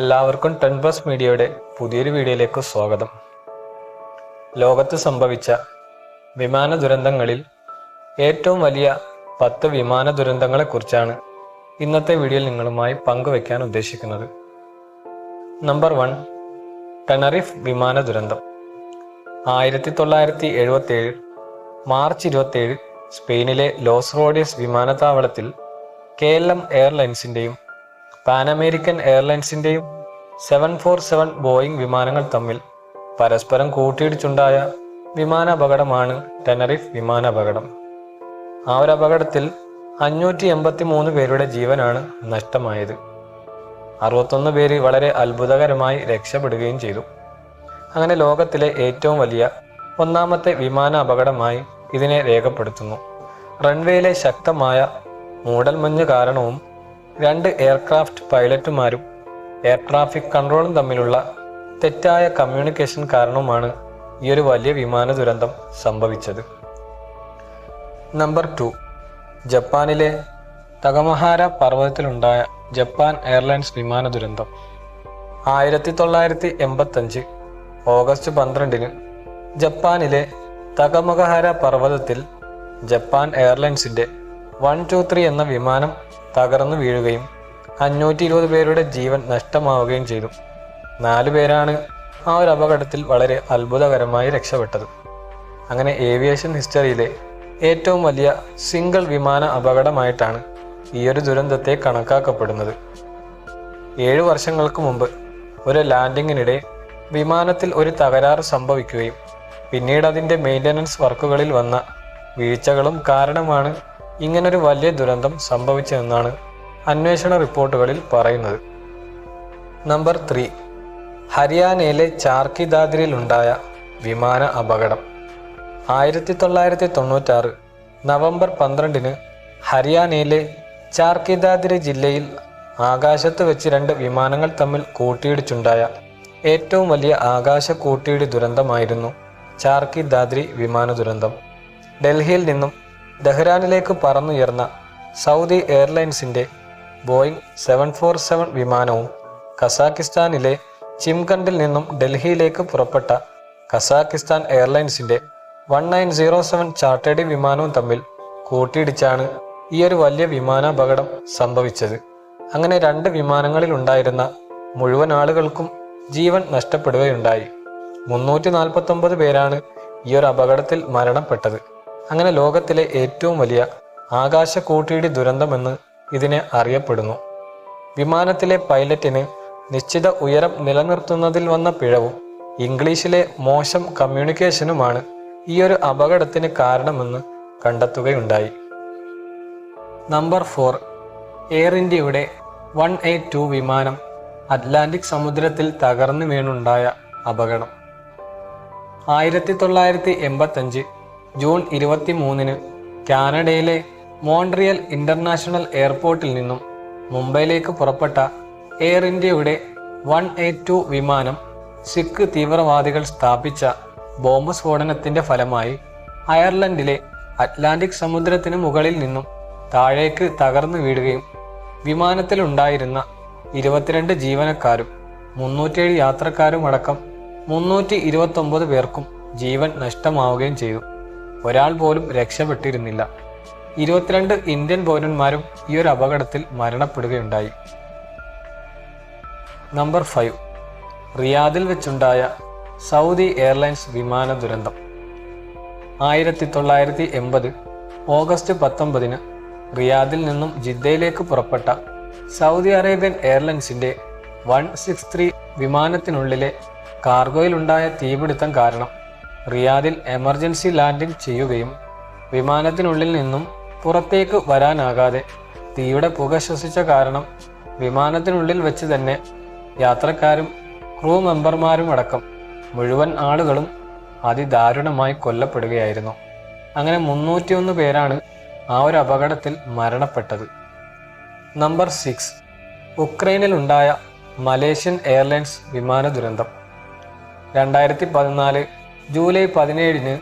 എല്ലാവർക്കും ten plus മീഡിയയുടെ പുതിയൊരു വീഡിയോയിലേക്ക് സ്വാഗതം. ലോകത്ത് സംഭവിച്ച വിമാന ദുരന്തങ്ങളിൽ ഏറ്റവും വലിയ പത്ത് വിമാന ദുരന്തങ്ങളെക്കുറിച്ചാണ് ഇന്നത്തെ വീഡിയോയിൽ നിങ്ങളുമായി പങ്കുവയ്ക്കാൻ ഉദ്ദേശിക്കുന്നത്. നമ്പർ വൺ ടെനറിഫ് വിമാന ദുരന്തം. ആയിരത്തി തൊള്ളായിരത്തി എഴുപത്തി ഏഴ് മാർച്ച് ഇരുപത്തിയേഴ് സ്പെയിനിലെ ലോസ് റോഡിയസ് വിമാനത്താവളത്തിൽ കെ എൽ എം എയർലൈൻസിന്റെയും പാൻ അമേരിക്കൻ എയർലൈൻസിന്റെയും സെവൻ ഫോർ സെവൻ ബോയിങ് വിമാനങ്ങൾ തമ്മിൽ പരസ്പരം കൂട്ടിയിടിച്ചുണ്ടായ വിമാനാപകടമാണ് ടെനറിഫ് വിമാനാപകടം. ആ ഒരു അപകടത്തിൽ അഞ്ഞൂറ്റി എൺപത്തി മൂന്ന് പേരുടെ ജീവനാണ് നഷ്ടമായത്. അറുപത്തൊന്ന് പേര് വളരെ അത്ഭുതകരമായി രക്ഷപ്പെടുകയും ചെയ്തു. അങ്ങനെ ലോകത്തിലെ ഏറ്റവും വലിയ ഒന്നാമത്തെ വിമാന അപകടമായി ഇതിനെ രേഖപ്പെടുത്തുന്നു. റൺവേയിലെ ശക്തമായ മൂടൽമഞ്ഞ് കാരണവും രണ്ട് എയർക്രാഫ്റ്റ് പൈലറ്റുമാരും എയർ ട്രാഫിക് കൺട്രോളും തമ്മിലുള്ള തെറ്റായ കമ്മ്യൂണിക്കേഷൻ കാരണവുമാണ് ഈ ഒരു വലിയ വിമാന ദുരന്തം സംഭവിച്ചത്. Number two. ജപ്പാനിലെ തകമഹാര പർവതത്തിലുണ്ടായ ജപ്പാൻ എയർലൈൻസ് വിമാന ദുരന്തം. ആയിരത്തി തൊള്ളായിരത്തി എൺപത്തഞ്ച് ഓഗസ്റ്റ് പന്ത്രണ്ടിന് ജപ്പാനിലെ തകമഹഹാര പർവതത്തിൽ ജപ്പാൻ എയർലൈൻസിന്റെ വൺ ടു ത്രീ എന്ന വിമാനം തകർന്നു വീഴുകയും അഞ്ഞൂറ്റി ഇരുപത് പേരുടെ ജീവൻ നഷ്ടമാവുകയും ചെയ്തു. നാലു പേരാണ് ആ ഒരു അപകടത്തിൽ വളരെ അത്ഭുതകരമായി രക്ഷപ്പെട്ടത്. അങ്ങനെ ഏവിയേഷൻ ഹിസ്റ്ററിയിലെ ഏറ്റവും വലിയ സിംഗിൾ വിമാന അപകടമായിട്ടാണ് ഈ ഒരു ദുരന്തത്തെ കണക്കാക്കപ്പെടുന്നത്. ഏഴു വർഷങ്ങൾക്ക് മുമ്പ് ഒരു ലാൻഡിങ്ങിനിടെ വിമാനത്തിൽ ഒരു തകരാറ് സംഭവിക്കുകയും പിന്നീട് അതിന്റെ മെയിന്റനൻസ് വർക്കുകളിൽ വന്ന വീഴ്ചകളും കാരണമാണ് ഇങ്ങനൊരു വലിയ ദുരന്തം സംഭവിച്ചതെന്നാണ് അന്വേഷണ റിപ്പോർട്ടുകളിൽ പറയുന്നത്. Number three. ഹരിയാനയിലെ ചാർക്കിദാദ്രിയിലുണ്ടായ വിമാന അപകടം. ആയിരത്തി തൊള്ളായിരത്തി തൊണ്ണൂറ്റാറ് നവംബർ പന്ത്രണ്ടിന് ഹരിയാനയിലെ ചാർക്കിദാദ്രി ജില്ലയിൽ ആകാശത്ത് വെച്ച് രണ്ട് വിമാനങ്ങൾ തമ്മിൽ കൂട്ടിയിടിച്ചുണ്ടായ ഏറ്റവും വലിയ ആകാശ കൂട്ടിയിടി ദുരന്തമായിരുന്നു ചാർക്കി ദാദ്രി വിമാന ദുരന്തം. ഡൽഹിയിൽ നിന്നും ദഹ്റാനിലേക്ക് പറന്നുയർന്ന സൗദി എയർലൈൻസിന്റെ ബോയിങ് സെവൻ ഫോർ സെവൻ വിമാനവും കസാക്കിസ്ഥാനിലെ ചിംകണ്ടിൽ നിന്നും ഡൽഹിയിലേക്ക് പുറപ്പെട്ട Kazakhstan എയർലൈൻസിന്റെ one nine zero seven chartered വിമാനവും തമ്മിൽ കൂട്ടിയിടിച്ചാണ് ഈ ഒരു വലിയ വിമാനാപകടം സംഭവിച്ചത്. അങ്ങനെ രണ്ട് വിമാനങ്ങളിൽ ഉണ്ടായിരുന്ന മുഴുവൻ ആളുകൾക്കും ജീവൻ നഷ്ടപ്പെടുകയുണ്ടായി. മുന്നൂറ്റി നാൽപ്പത്തി ഒമ്പത് പേരാണ് ഈ ഒരു അപകടത്തിൽ മരണപ്പെട്ടത്. അങ്ങനെ ലോകത്തിലെ ഏറ്റവും വലിയ ആകാശ കൂട്ടിയിടി ദുരന്തമെന്ന് ഇതിനെ അറിയപ്പെടുന്നു. വിമാനത്തിലെ പൈലറ്റിന് നിശ്ചിത ഉയരം നിലനിർത്തുന്നതിൽ വന്ന പിഴവും ഇംഗ്ലീഷിലെ മോശം കമ്മ്യൂണിക്കേഷനുമാണ് ഈ ഒരു അപകടത്തിന് കാരണമെന്ന് കണ്ടെത്തുകയുണ്ടായി. നമ്പർ ഫോർ എയർ ഇന്ത്യയുടെ വൺ എയ്റ്റ് ടു വിമാനം അറ്റ്ലാന്റിക് സമുദ്രത്തിൽ തകർന്നു വീണുണ്ടായ അപകടം. ആയിരത്തി തൊള്ളായിരത്തി എൺപത്തഞ്ച് ജൂൺ ഇരുപത്തി മൂന്നിന് കാനഡയിലെ മോൺട്രിയൽ ഇന്റർനാഷണൽ എയർപോർട്ടിൽ നിന്നും മുംബൈയിലേക്ക് പുറപ്പെട്ട എയർ ഇന്ത്യയുടെ വൺ എയ്റ്റ് ടു വിമാനം സിഖ് തീവ്രവാദികൾ സ്ഥാപിച്ച ബോംബ് സ്ഫോടനത്തിന്റെ ഫലമായി അയർലൻഡിലെ അറ്റ്ലാന്റിക് സമുദ്രത്തിന് മുകളിൽ നിന്നും താഴേക്ക് തകർന്നു വീഴുകയും വിമാനത്തിലുണ്ടായിരുന്ന ഇരുപത്തിരണ്ട് ജീവനക്കാരും മുന്നൂറ്റേഴ് യാത്രക്കാരും അടക്കം മുന്നൂറ്റി ഇരുപത്തൊമ്പത് പേർക്കും ജീവൻ നഷ്ടമാവുകയും ചെയ്തു. ഒരാൾ പോലും രക്ഷപ്പെട്ടിരുന്നില്ല. ഇരുപത്തിരണ്ട് ഇന്ത്യൻ പൗരന്മാരും ഈ ഒരു അപകടത്തിൽ മരണപ്പെടുകയുണ്ടായി. Number five. റിയാദിൽ വെച്ചുണ്ടായ സൗദി എയർലൈൻസ് വിമാന ദുരന്തം. ആയിരത്തി തൊള്ളായിരത്തി എൺപത് ഓഗസ്റ്റ് പത്തൊമ്പതിന് റിയാദിൽ നിന്നും ജിദ്ദയിലേക്ക് പുറപ്പെട്ട സൗദി അറേബ്യൻ എയർലൈൻസിന്റെ വൺ സിക്സ് ത്രീ വിമാനത്തിനുള്ളിലെ കാർഗോയിലുണ്ടായ തീപിടുത്തം കാരണം റിയാദിൽ എമർജൻസി ലാൻഡിംഗ് ചെയ്യുകയും വിമാനത്തിനുള്ളിൽ നിന്നും പുറത്തേക്ക് വരാനാകാതെ തീയുടെ പുക ശ്വസിച്ച കാരണം വിമാനത്തിനുള്ളിൽ വെച്ച് തന്നെ യാത്രക്കാരും ക്രൂ മെമ്പർമാരും അടക്കം മുഴുവൻ ആളുകളും അതിദാരുണമായി കൊല്ലപ്പെടുകയായിരുന്നു. അങ്ങനെ മുന്നൂറ്റിയൊന്ന് പേരാണ് ആ ഒരു അപകടത്തിൽ മരണപ്പെട്ടത്. Number six. ഉക്രൈനിലുണ്ടായ മലേഷ്യൻ എയർലൈൻസ് വിമാന ദുരന്തം. രണ്ടായിരത്തി പതിനാല് ജൂലൈ പതിനേഴിന്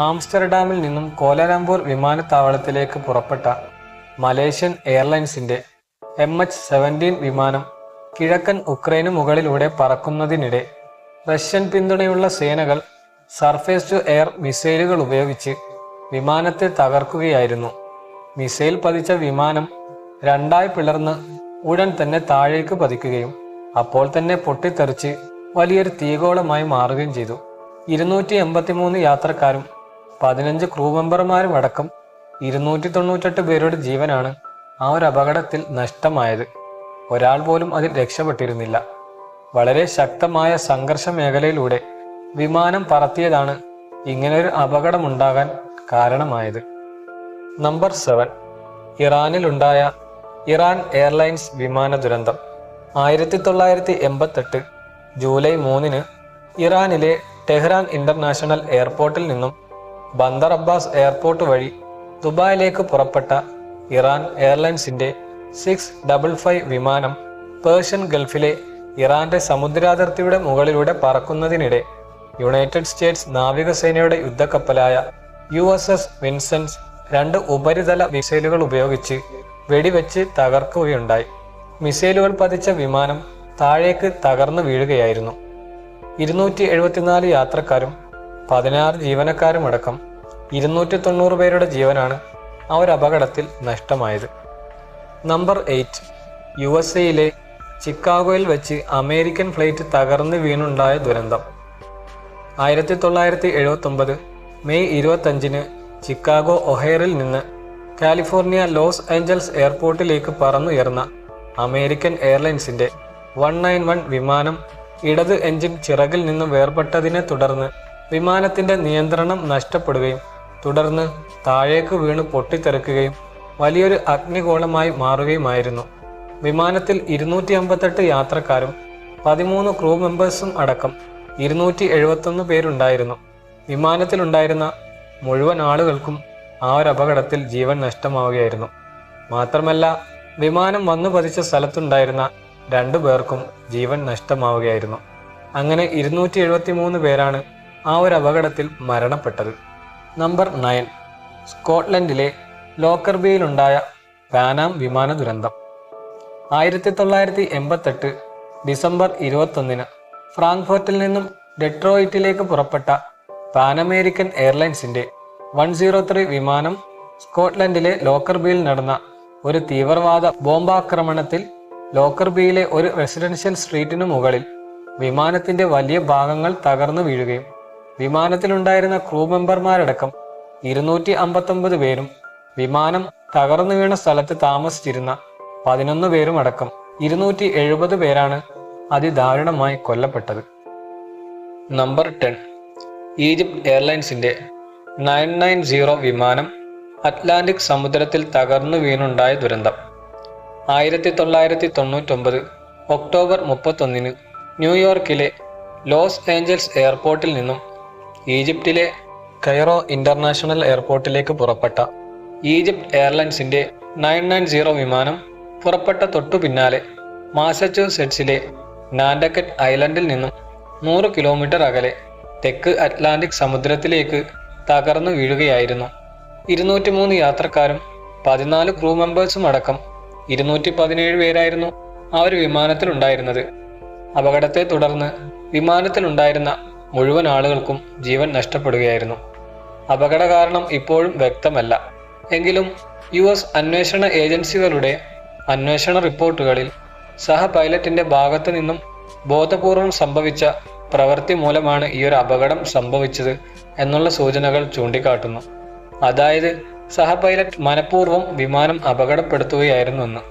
ആംസ്റ്റർഡാമിൽ നിന്നും കോലാലംപൂർ വിമാനത്താവളത്തിലേക്ക് പുറപ്പെട്ട മലേഷ്യൻ എയർലൈൻസിന്റെ എം എച്ച് സെവന്റീൻ വിമാനം കിഴക്കൻ ഉക്രൈന് മുകളിലൂടെ പറക്കുന്നതിനിടെ റഷ്യൻ പിന്തുണയുള്ള സേനകൾ സർഫേസ് ടു എയർ മിസൈലുകൾ ഉപയോഗിച്ച് വിമാനത്തെ തകർക്കുകയായിരുന്നു. മിസൈൽ പതിച്ച വിമാനം രണ്ടായി പിളർന്ന് ഉടൻ തന്നെ താഴേക്ക് പതിക്കുകയും അപ്പോൾ തന്നെ പൊട്ടിത്തെറിച്ച് വലിയൊരു തീഗോളമായി മാറുകയും ചെയ്തു. ഇരുന്നൂറ്റി എൺപത്തിമൂന്ന് യാത്രക്കാരും പതിനഞ്ച് ക്രൂ മെമ്പർമാരും അടക്കം ഇരുന്നൂറ്റി തൊണ്ണൂറ്റെട്ട് പേരുടെ ജീവനാണ് ആ ഒരു അപകടത്തിൽ നഷ്ടമായത്. ഒരാൾ പോലും അതിൽ രക്ഷപ്പെട്ടിരുന്നില്ല. വളരെ ശക്തമായ സംഘർഷ മേഖലയിലൂടെ വിമാനം പറത്തിയതാണ് ഇങ്ങനൊരു അപകടമുണ്ടാകാൻ കാരണമായത്. Number seven. ഇറാനിലുണ്ടായ ഇറാൻ എയർലൈൻസ് വിമാന ദുരന്തം ആയിരത്തി തൊള്ളായിരത്തി എൺപത്തെട്ട് ജൂലൈ മൂന്നിന് ഇറാനിലെ ടെഹ്റാൻ ഇന്റർനാഷണൽ എയർപോർട്ടിൽ നിന്നും ബന്ദർ അബ്ബാസ് എയർപോർട്ട് വഴി ദുബായിലേക്ക് പുറപ്പെട്ട ഇറാൻ എയർലൈൻസിന്റെ സിക്സ് ഡബിൾ ഫൈവ് വിമാനം പേർഷ്യൻ ഗൾഫിലെ ഇറാന്റെ സമുദ്രാതിർത്തിയുടെ മുകളിലൂടെ പറക്കുന്നതിനിടെ യുണൈറ്റഡ് സ്റ്റേറ്റ്സ് നാവികസേനയുടെ യുദ്ധക്കപ്പലായ യു എസ് എസ് വിൻസെൻസ് രണ്ട് ഉപരിതല മിസൈലുകൾ ഉപയോഗിച്ച് വെടിവെച്ച് തകർക്കുകയുണ്ടായി. മിസൈലുകൾ പതിച്ച വിമാനം താഴേക്ക് തകർന്നു വീഴുകയായിരുന്നു. ഇരുന്നൂറ്റി എഴുപത്തിനാല് യാത്രക്കാരും പതിനാറ് ജീവനക്കാരും അടക്കം ഇരുന്നൂറ്റി തൊണ്ണൂറ് പേരുടെ ജീവനാണ് ആ ഒരു അപകടത്തിൽ നഷ്ടമായത്. നമ്പർ എയ്റ്റ് യു എസ് എയിലെ ചിക്കാഗോയിൽ വെച്ച് അമേരിക്കൻ ഫ്ലൈറ്റ് തകർന്ന് വീണുണ്ടായ ദുരന്തം. ആയിരത്തി തൊള്ളായിരത്തി എഴുപത്തൊമ്പത് മെയ് ഇരുപത്തഞ്ചിന് ചിക്കാഗോ ഒഹേറിൽ നിന്ന് കാലിഫോർണിയ ലോസ് ഏഞ്ചൽസ് എയർപോർട്ടിലേക്ക് പറന്നുയർന്ന അമേരിക്കൻ എയർലൈൻസിന്റെ വൺ നയൻ വൺ വിമാനം ഇടത് എഞ്ചിൻ ചിറകിൽ നിന്നും വേർപെട്ടതിനെ തുടർന്ന് വിമാനത്തിന്റെ നിയന്ത്രണം നഷ്ടപ്പെടുകയും തുടർന്ന് താഴേക്ക് വീണ് പൊട്ടിത്തെറിക്കുകയും വലിയൊരു അഗ്നിഗോളമായി മാറുകയുമായിരുന്നു. വിമാനത്തിൽ ഇരുന്നൂറ്റി അമ്പത്തെട്ട് യാത്രക്കാരും പതിമൂന്ന് ക്രൂ മെമ്പേഴ്സും അടക്കം ഇരുന്നൂറ്റി എഴുപത്തൊന്ന് പേരുണ്ടായിരുന്നു. വിമാനത്തിലുണ്ടായിരുന്ന മുഴുവൻ ആളുകൾക്കും ആ ഒരു അപകടത്തിൽ ജീവൻ നഷ്ടമാവുകയായിരുന്നു. മാത്രമല്ല വിമാനം വന്നു പതിച്ച സ്ഥലത്തുണ്ടായിരുന്ന രണ്ടു പേർക്കും ജീവൻ നഷ്ടമാവുകയായിരുന്നു. അങ്ങനെ ഇരുന്നൂറ്റി എഴുപത്തി മൂന്ന് പേരാണ് ആ ഒരു അപകടത്തിൽ മരണപ്പെട്ടത്. നമ്പർ നയൻ സ്കോട്ട്ലൻഡിലെ ലോക്കർബിയിലുണ്ടായ പാനാം വിമാന ദുരന്തം. ആയിരത്തി തൊള്ളായിരത്തി എൺപത്തെട്ട് ഡിസംബർ ഇരുപത്തൊന്നിന് ഫ്രാങ്ക്ഫർട്ടിൽ നിന്നും ഡെട്രോയിറ്റിലേക്ക് പുറപ്പെട്ട പാനമേരിക്കൻ എയർലൈൻസിന്റെ വൺ സീറോ ത്രീ വിമാനം സ്കോട്ട്ലൻഡിലെ ലോക്കർബിയിൽ നടന്ന ഒരു തീവ്രവാദ ബോംബാക്രമണത്തിൽ ലോക്കർബിയിലെ ഒരു റെസിഡൻഷ്യൽ സ്ട്രീറ്റിനു മുകളിൽ വിമാനത്തിന്റെ വലിയ ഭാഗങ്ങൾ തകർന്നു വീഴുകയും വിമാനത്തിലുണ്ടായിരുന്ന ക്രൂ മെമ്പർമാരടക്കം ഇരുന്നൂറ്റി അമ്പത്തൊമ്പത് പേരും വിമാനം തകർന്നു വീണ സ്ഥലത്ത് താമസിച്ചിരുന്ന പതിനൊന്ന് പേരും അടക്കം ഇരുന്നൂറ്റി എഴുപത് പേരാണ് അതിദാരുണമായി കൊല്ലപ്പെട്ടത്. Number ten. ഈജിപ്ത് എയർലൈൻസിന്റെ നയൻ നയൻ സീറോ വിമാനം അറ്റ്ലാന്റിക് സമുദ്രത്തിൽ തകർന്നു വീണുണ്ടായ ദുരന്തം. ആയിരത്തി തൊള്ളായിരത്തി തൊണ്ണൂറ്റൊമ്പത് ഒക്ടോബർ മുപ്പത്തൊന്നിന് ന്യൂയോർക്കിലെ ലോസ് ഏഞ്ചൽസ് എയർപോർട്ടിൽ നിന്നും ഈജിപ്തിലെ കൈറോ ഇന്റർനാഷണൽ എയർപോർട്ടിലേക്ക് പുറപ്പെട്ട ഈജിപ്ത് എയർലൈൻസിന്റെ നയൻ നയൻ സീറോ വിമാനം പുറപ്പെട്ട തൊട്ടു പിന്നാലെ മാസച്യൂസെറ്റ്സിലെ നാൻഡക്കറ്റ് ഐലൻഡിൽ നിന്നും നൂറ് കിലോമീറ്റർ അകലെ തെക്ക് അറ്റ്ലാന്റിക് സമുദ്രത്തിലേക്ക് തകർന്നു വീഴുകയായിരുന്നു. ഇരുന്നൂറ്റി മൂന്ന് യാത്രക്കാരും പതിനാല് ക്രൂ മെമ്പേഴ്സും അടക്കം ഇരുന്നൂറ്റി പതിനേഴ് പേരായിരുന്നു ആ ഒരു വിമാനത്തിലുണ്ടായിരുന്നത്. അപകടത്തെ തുടർന്ന് വിമാനത്തിലുണ്ടായിരുന്ന മുഴുവൻ ആളുകൾക്കും ജീവൻ നഷ്ടപ്പെടുകയായിരുന്നു. അപകട കാരണം ഇപ്പോഴും വ്യക്തമല്ല. എങ്കിലും യു എസ് അന്വേഷണ ഏജൻസികളുടെ അന്വേഷണ റിപ്പോർട്ടുകളിൽ സഹ പൈലറ്റിന്റെ ഭാഗത്തു നിന്നും ബോധപൂർവം സംഭവിച്ച പ്രവൃത്തി മൂലമാണ് ഈ ഒരു അപകടം സംഭവിച്ചത് എന്നുള്ള സൂചനകൾ ചൂണ്ടിക്കാട്ടുന്നു. അതായത് സഹ പൈലറ്റ് മനഃപൂർവം വിമാനം അപകടപ്പെടുത്തുകയായിരുന്നുവെന്ന്.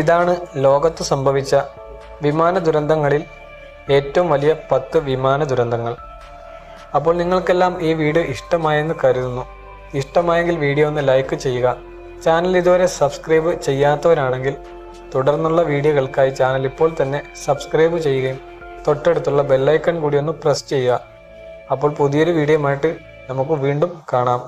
ഇതാണ് ലോകത്ത് സംഭവിച്ച വിമാന ദുരന്തങ്ങളിൽ ഏറ്റവും വലിയ പത്ത് വിമാന ദുരന്തങ്ങൾ. അപ്പോൾ നിങ്ങൾക്കെല്ലാം ഈ വീഡിയോ ഇഷ്ടമായെന്ന് കരുതുന്നു. ഇഷ്ടമായെങ്കിൽ വീഡിയോ ഒന്ന് ലൈക്ക് ചെയ്യുക. ചാനൽ ഇതുവരെ സബ്സ്ക്രൈബ് ചെയ്യാത്തവരാണെങ്കിൽ തുടർന്നുള്ള വീഡിയോകൾക്കായി ചാനൽ ഇപ്പോൾ തന്നെ സബ്സ്ക്രൈബ് ചെയ്യുകയും തൊട്ടടുത്തുള്ള ബെല്ലൈക്കൺ കൂടി ഒന്ന് പ്രസ് ചെയ്യുക. അപ്പോൾ പുതിയൊരു വീഡിയോയുമായിട്ട് നമുക്ക് വീണ്ടും കാണാം.